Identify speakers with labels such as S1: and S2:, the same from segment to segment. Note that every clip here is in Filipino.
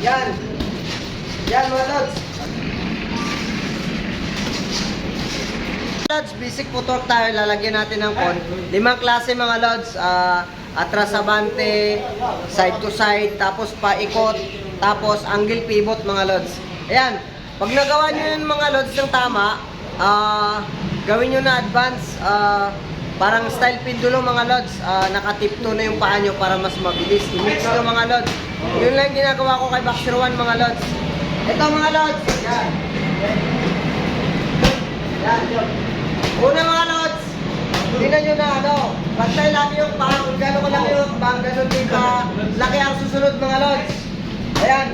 S1: Yan. Yan mga lods. Lods, basic footwork tayo. Lalagyan natin ng con. Limang klase mga lods. Ah, atras abante, side to side, tapos paikot, tapos angle pivot mga lods. Ayan. Pag nagawa nyo yun mga lods ng tama, ah, gawin nyo na advance. ah, parang style pindulo mga lods. Ah, nakatipto na yung paa nyo para mas mabilis. I-mix nyo mga lods. Yun lang ginagawa ko kay Boxer 1 mga lods. Ito mga lods. Yan. Yan. Una mga lods. Tingnan nyo na ano. Bantay lagi yung paa. Kung gano'n kalaki yung paa, gano'n din ka. Laki ang susunod mga lods. Ayan.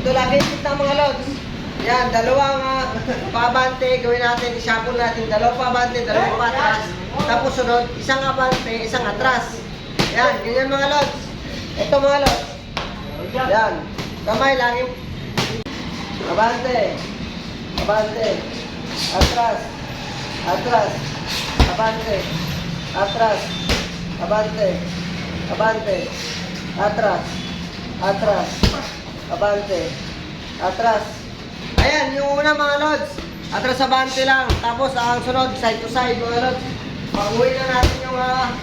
S1: Ito lagi yung mga lods. Yan, dalawang uh, pabante, gawin natin, isapon natin, dalawang pabante, dalawang patras. Tapos sunod, isang abante, isang atras. Yan, ganyan mga lods. Ito mga lods. Yan. Kamay lagi. Abante. Abante. Atras. Atras. Abante. Atras. Abante. Abante. Atras. Atras. Abante. Atras. Ayan, yung una mga lods. Atras abante lang. Tapos ang sunod, side to side mga lods. Pag-uwi na natin yung ah,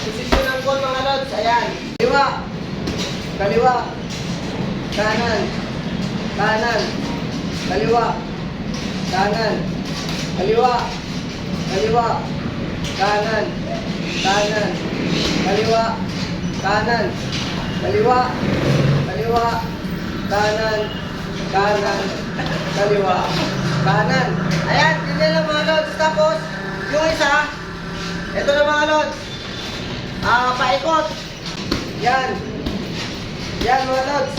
S1: posisyon ng goal mga lods. Ayan. Kaliwa. Kaliwa. Kanan. Kanan. Kaliwa. Kanan. Kaliwa. Kaliwa. Kanan. Kanan. Kaliwa. Kanan. Kaliwa. Kaliwa. Kanan. Kanan. Kaliwa. Kanan. Ayan, ganyan lang mga lods. Tapos, yung isa, ito na mga lods. Ah, paikot. Yan. Yan mga lods.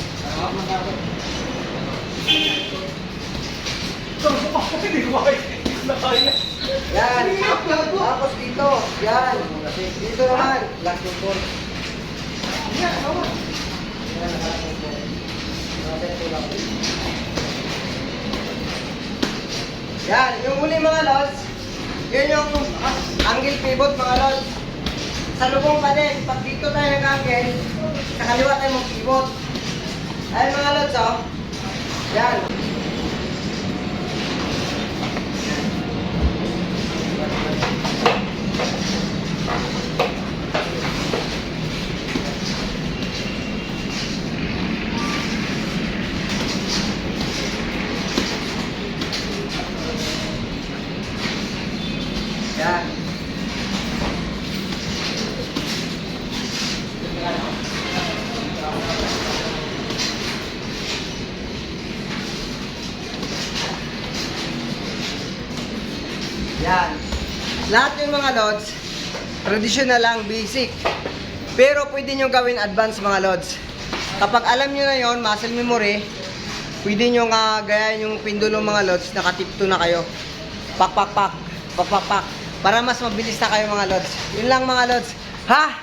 S1: Yan. Tapos dito. Yan. Dito naman. Last yung ball. Yan, naman. Yan, last yung ball. Yan, yung huli mga lods, yun yung angle pivot mga lods. Sa lubong pa din, pag dito tayo nag-angle, sa kaliwa tayo mag-pivot. Ayun mga lods, oh. Yan. Yan. Lahat yung mga lods, traditional lang, basic. Pero pwede nyo gawin advance mga lods. Kapag alam nyo na yon muscle memory, pwede nyo nga gayahin yung pindulo mga lods, nakatipto na kayo. Pak, pak, pak, pak, pak, pak. Para mas mabilis na kayo mga lods. Yun lang mga lods. Ha?